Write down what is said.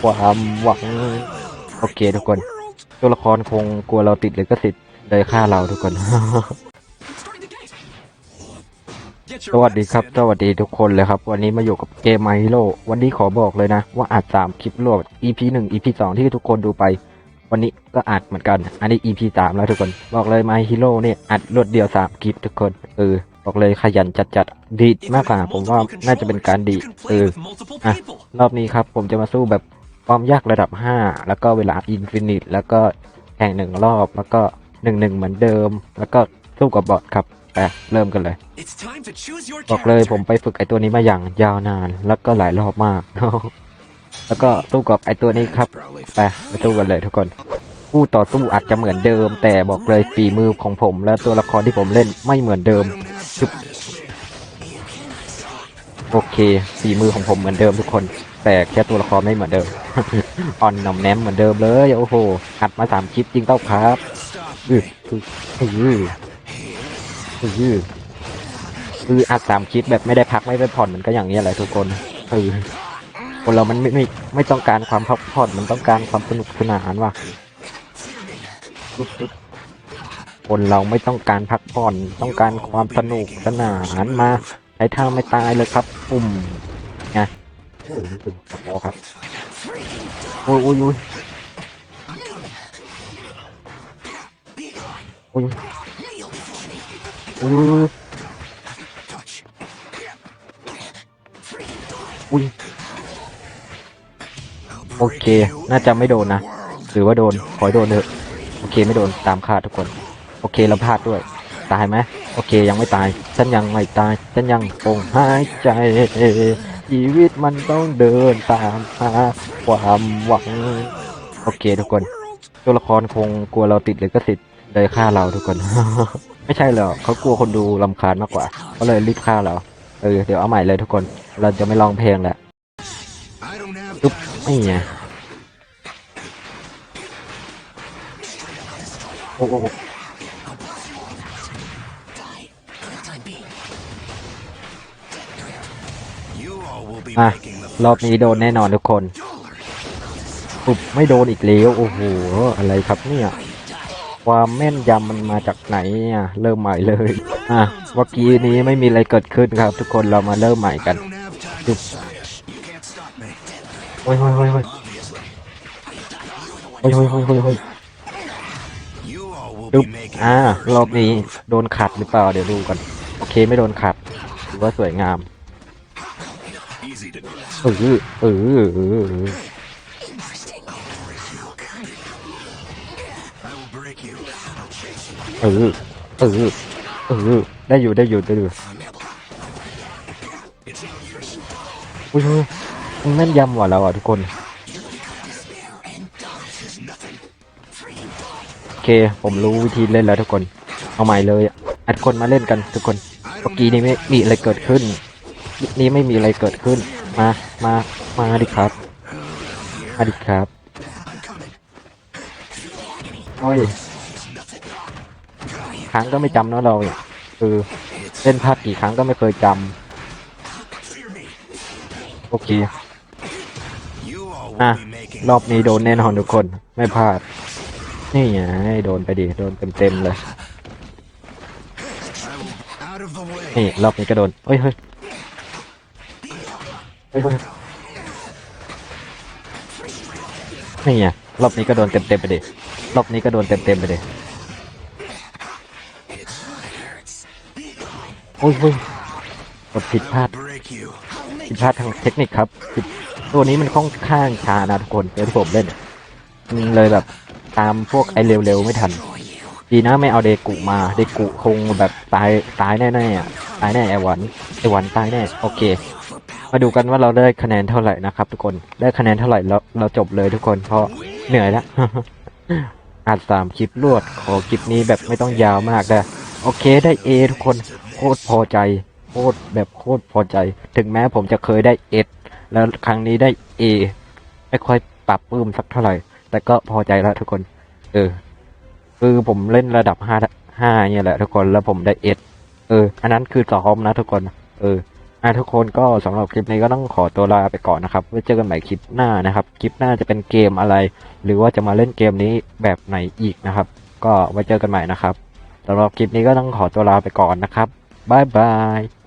ความหวังโอเคทุกคน ตัวละครคงกลัวเราติดหรือก็สิทธิ์เลยฆ่าเราทุกคน สวัสดีครับ สวัสดีทุกคนเลยครับ วันนี้มาอยู่กับเกม My Hero วันนี้ขอบอกเลยนะ ว่าอัดสามคลิปรวด EP หนึ่ง EP สองที่ทุกคนดูไป วันนี้ก็อัดเหมือนกัน อันนี้ EP สามแล้วทุกคน บอกเลย My Hero เนี่ยอัดรวดเดียวสามคลิปทุกคนเออบอกเลยขยันจัดๆดีมากกว่าผมว่าน่าจะเป็นการดีเอออะรอบนี้ครับ ผมจะมาสู้แบบ ความยากระดับ 5 แล้วก็เวลาอินฟินิต แล้วก็แข่งหนึ่งรอบ แล้วก็หนึ่งหนึ่งเหมือนเดิม แล้วก็สู้กับบอทครับไปเริ่มกันเลย บอกเลยผมไปฝึกไอตัวนี้มาอย่างยาวนาน แล้วก็หลายรอบมาก แล้วก็สู้กับไอตัวนี้ครับไปไปสู้กันเลยทุกคนผู้ต่อสู้อาจจะเหมือนเดิม แต่บอกเลยฝีมือของผมและตัวละครที่ผมเล่นไม่เหมือนเดิมจุ๊บ โอเคฝีมือของผมเหมือนเดิมทุกคน แต่แค่ตัวละครไม่เหมือนเดิม อ่อนหน่อมแนมเหมือนเดิมเลย โอ้โหอัดมาสามคลิปจริงเต้าครับอืออืออืออือคืออัดสามคลิปแบบไม่ได้พักไม่ได้ผ่อนมันก็อย่างนี้แหละทุกคนเออคนเรามันไม่ไม่ไม่ต้องการความพักผ่อนมันต้องการความสนุกสนานว่ะคนเราไม่ต้องการพักผ่อนต้องการความสนุกสนานมา ไอ้ท่าไม่ตายเลยครับปุ่มไงปุ่โอครับโอ้ยโอ้ยโอ้ยโอ้ยโอ้ยอุ้ยโอเค น่าจะไม่โดนนะ หรือว่าโดน ขอโดนเถอะ โอเคไม่โดน ตามคาดทุกคน โอเคเราพลาดด้วย ตายไหมโอเคยังไม่ตาย ฉันยังไม่ตาย ฉันยังคงหายใจชีวิตมันต้องเดินตามหาความหวัง โอเคทุกคน ตัวละครคงกลัวเราติดหรือก็สิทธิ์เลยฆ่าเราทุกคน ไม่ใช่หรอกเขากลัวคนดูลำคาญมากกว่าก็เลยรีบฆ่าเราเออเดี๋ยวเอาใหม่เลยทุกคน เราจะไม่ร้องเพลงแหละจุ๊บไม่ไงโอ้โอะ รอบนี้โดนแน่นอนทุกคนปุบไม่โดนอีกแล้วโอ้โหอะไรครับเนี่ย ความแม่นยำมันมาจากไหนอะเริ่มใหม่เลยอะเมื่อกี้นี้ไม่มีอะไรเกิดขึ้นครับ ทุกคนเรามาเริ่มใหม่กันจุบโอ้ยโอ้ยโอ้ยโอ้ยโอ้ยโอ้ยโอ้ยโอ้ยโอ้ยจุบอ่ารอบนี้โดนขัดหรือเปล่าเดี๋ยวดูกันโอเคไม่โดนขัดถือว่าสวยงาม เออเออเออเออเออเออเออได้อยู่ได้อยู่ได้อยู่อุ้ยอุ้ยมันแม่นยำว่ะเราอะทุกคนโอเคผมรู้วิธีเล่นแล้วทุกคน เอาใหม่เลยอะอัดคนมาเล่นกันทุกคนเมื่อกี้นี้ไม่มีอะไรเกิดขึ้น นี่ไม่มีอะไรเกิดขึ้น มา มา มาดิครับ มาดิครับโอ้ยครั้งก็ไม่จำเนอะเราเนี่ยคือเล่นพลาดกี่ครั้งก็ไม่เคยจำโอเคอะรอบนี้โดนแน่นอนทุกคนไม่พลาด นี่ไงโดนไปดิโดนเต็มๆเลยนี่รอบนี้ก็โดนเฮ้ยเฮ้ย นี่ไงรอบนี้ก็โดนเต็มๆไปดิรอบนี้ก็โดนเต็มๆไปดิโอ้ยเฮ้ยกดผิดพลาดผิดพลาดทางเทคนิคครับ ตัวนี้มันค่อนข้างช้านะทุกคนเดี๋ยวผมเล่นมันเลยแบบตามพวกไอเร็วๆไม่ทัน ดีนะไม่เอาเดกุมา เดกุคงแบบตายตายแน่ๆอะ ตายแน่ไอหวันไอหวันตายแน่ โอเค มาดูกันว่าเราได้คะแนนเท่าไหร่นะครับ ทุกคน ได้คะแนนเท่าไหร่แล้วเราจบเลยทุกคน เพราะเหนื่อยแล้วอัดสามคลิปรวด ขอคลิปนี้แบบไม่ต้องยาวมากนะโอเคได้เอทุกคน โคตรพอใจ โคตรแบบโคตรพอใจ ถึงแม้ผมจะเคยได้เอแล้วครั้งนี้ได้เอไม่ค่อยปรับปื้มสักเท่าไหร่ แต่ก็พอใจแล้วทุกคน เออ คือผมเล่นระดับห้าห้าเนี่ยแหละทุกคน แล้วผมได้เอเออ อันนั้นคือซ้อมนะทุกคน เออ อะทุกคนก็สำหรับคลิปนี้ก็ต้องขอตัวลาไปก่อนนะครับไว้เจอกันใหม่คลิปหน้านะครับ คลิปหน้าจะเป็นเกมอะไร หรือว่าจะมาเล่นเกมนี้แบบไหนอีกนะครับ ก็ไว้เจอกันใหม่นะครับสำหรับคลิปนี้ก็ต้องขอตัวลาไปก่อนนะครับบ๊ายบาย